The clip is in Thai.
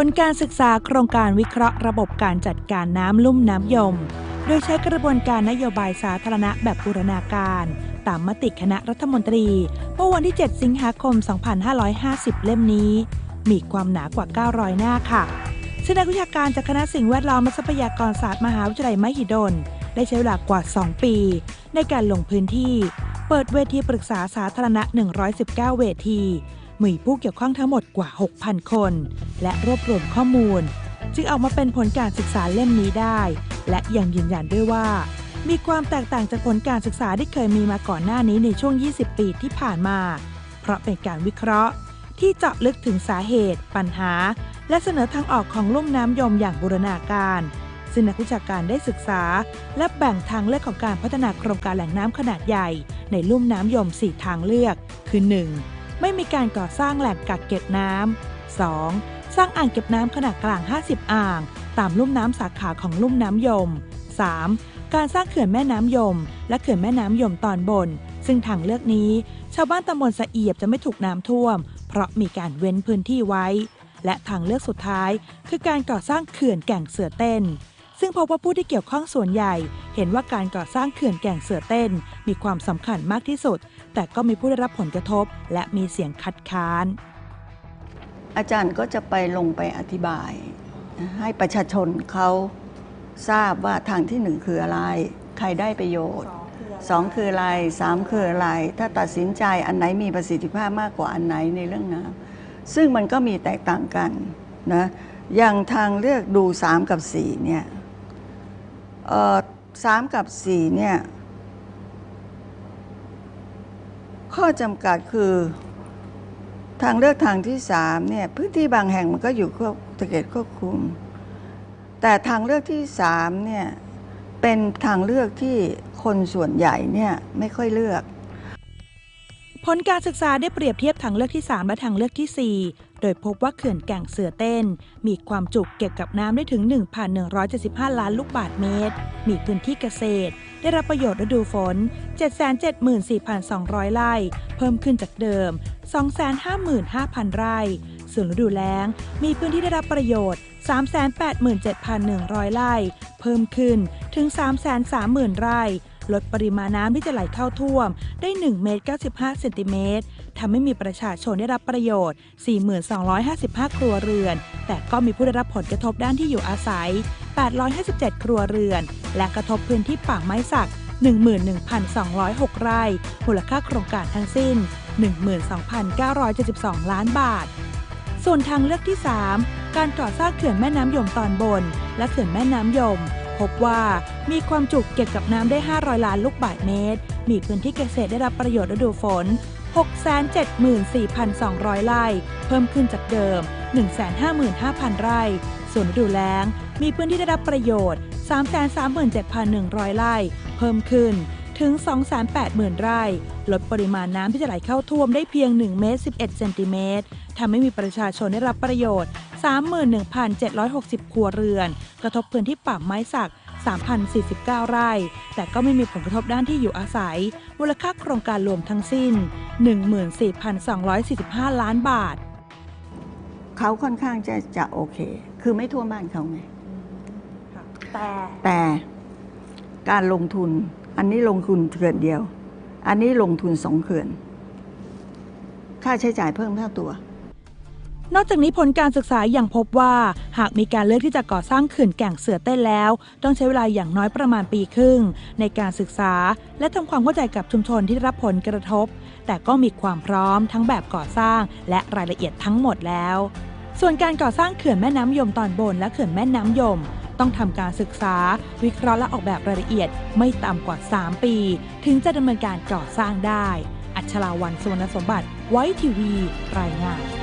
ผลการศึกษาโครงการวิเคราะห์ระบบการจัดการน้ำลุ่มน้ำยม โดยใช้กระบวนการนโยบายสาธารณะแบบบูรณาการ ตามมติคณะรัฐมนตรี เมื่อวันที่ 7 สิงหาคม 2550 เล่มนี้ มีความหนากว่า 900 หน้าค่ะซึ่งนักวิชาการจากคณะสิ่งแวดล้อมและทรัพยากรศาสตร์มหาวิทยาลัยมหิดล ได้ใช้เวลากว่า 2 ปี ในการลงพื้นที่ เปิดเวทีปรึกษาสาธารณะ 119 เวที มีผู้เกี่ยวข้องทั้งหมดกว่า 6,000 คน และรวบรวมข้อมูล จึงออกมาเป็นผลการศึกษาเล่มนี้ได้ และยังยืนยันด้วยว่า มีความแตกต่างจากผลการศึกษาที่เคยมีมาก่อนหน้านี้ในช่วง 20 ปีที่ผ่านมา เพราะเป็นการวิเคราะห์ ที่เจาะลึกถึงสาเหตุ ปัญหา และเสนอทางออกของลุ่มน้ำยมอย่างบูรณาการซึ่งนักวิชาการได้ศึกษา และแบ่งทางเลือกของการพัฒนาโครงการแหล่งน้ำขนาดใหญ่ ในลุ่มน้ำยม 4 ทางเลือก คือ 1. ไม่มีการก่อสร้างแหล่งกักเก็บน้ำ 2. สร้างอ่างเก็บน้ำขนาดกลาง 50 อ่าง ตามลุ่มน้ำสาขาของลุ่มน้ำยม 3. การสร้างเขื่อนแม่น้ำยม และเขื่อนแม่น้ำยมตอนบน ซึ่งทางเลือกนี้ ชาวบ้านตำบลสะเอียบจะไม่ถูกน้ำท่วม เพราะมีการเว้นพื้นที่ไว้ และทางเลือกสุดท้าย คือการก่อสร้างเขื่อนแก่งเสือเต้น ซึ่งพบว่าผู้ที่เกี่ยวข้องส่วนใหญ่ เห็นว่าการก่อสร้างเขื่อนแก่งเสือเต้น มีความสำคัญมากที่สุด แต่ก็มีผู้ได้รับผลกระทบ และมีเสียงคัดค้าน อาจารย์ก็จะไปลงไปอธิบาย ให้ประชาชนเขาทราบว่าทางที่หนึ่งคืออะไร ใครได้ประโยชน์สองคืออะไรสามคืออะไร ถ้าตัดสินใจอันไหนมีประสิทธิภาพมากกว่าอันไหนในเรื่องน้ำซึ่งมันก็มีแตกต่างกันนะอย่างทางเลือกดู 3 กับ 4 เนี่ย เอ่อสามกับสี่เนี่ยข้อจำกัดคือทางเลือกทางที่สามเนี่ยพื้นที่บางแห่งมันก็อยู่ควบเขตควบคุม แต่ทางเลือกที่สามเนี่ยเป็นทางเลือกที่คนส่วนใหญ่เนี่ยไม่ค่อยเลือก ผลการศึกษาได้เปรียบเทียบทางเลือกที่ 3 และทางเลือกทีสี่ 4 โดยพบว่าเขื่อนแก่งเสือเต้น มีความจุเก็บกับน้ำได้ถึง 1,175 ล้านลูกบาศก์เมตร มีพื้นที่เกษตร ได้รับประโยชน์ฤดูฝน 774,200 ไร่ เพิ่มขึ้นจากเดิม 255,000 ไร่ ส่วนฤดูแล้ง มีพื้นที่ได้รับประโยชน์ 387,100 ไร่ เพิ่มขึ้นถึง 330,000 ไร่ ลดปริมาณน้ำที่จะไหลเข้าท่วมได้ 1 เมตร 95 เซนติเมตรทำให้มีประชาชนได้รับประโยชน์ 4,255 ครัวเรือน แต่ก็มีผู้ได้รับผลกระทบด้านที่อยู่อาศัย 857 ครัวเรือน และกระทบพื้นที่ป่าไม้สัก 11,206 ไร่ มูลค่าโครงการทั้งสิ้น 12,972 ล้านบาท ส่วนทางเลือกที่ 3 การก่อสร้างเขื่อนแม่น้ำยมตอนบน และเขื่อนแม่น้ำยม พบว่า มีความจุเก็บกับน้ำได้ 500 ล้านลูกบาศก์เมตร มีพื้นที่เกษตรได้รับประโยชน์ฤดูฝน 674,200 ไร่ เพิ่มขึ้นจากเดิม 155,000 ไร่ ส่วนฤดูแล้ง มีพื้นที่ได้รับประโยชน์ 337,100 ไร่ เพิ่มขึ้นถึง 280,000 ไร่ ลดปริมาณน้ำที่จะไหลเข้าท่วมได้เพียง 1 เมตร 11 เซนติเมตรทำให้มีประชาชนได้รับประโยชน์ 31,760 ครัวเรือน กระทบพื้นที่ป่าไม้สัก 3,049 ไร่ แต่ก็ไม่มีผลกระทบด้านที่อยู่อาศัย มูลค่าโครงการรวมทั้งสิ้น 14,245 ล้านบาท เขาค่อนข้างจะจะโอเค คือไม่ท่วมบ้านเขาไง แต่แต่การลงทุน อันนี้ลงทุนเขื่อนเดียว อันนี้ลงทุนสองเขื่อน ค่าใช้จ่ายเพิ่มเท่าตัว นอกจากนี้ผลการศึกษายังพบว่า หากมีการเลือกที่จะก่อสร้างเขื่อนแก่งเสือเต้นแล้ว ต้องใช้เวลาอย่างน้อยประมาณปีครึ่ง ในการศึกษา และทำความเข้าใจกับชุมชนที่รับผลกระทบ แต่ก็มีความพร้อมทั้งแบบก่อสร้าง และรายละเอียดทั้งหมดแล้ว ส่วนการก่อสร้างเขื่อนแม่น้ำยมตอนบนและเขื่อนแม่น้ำยม ต้องทำการศึกษา วิเคราะห์และออกแบบรายละเอียด ไม่ต่ำกว่า 3 ปี ถึงจะดำเนินการก่อสร้างได้ อัชราวันสุวรรณสมบัติไว้ทีวี รายงาน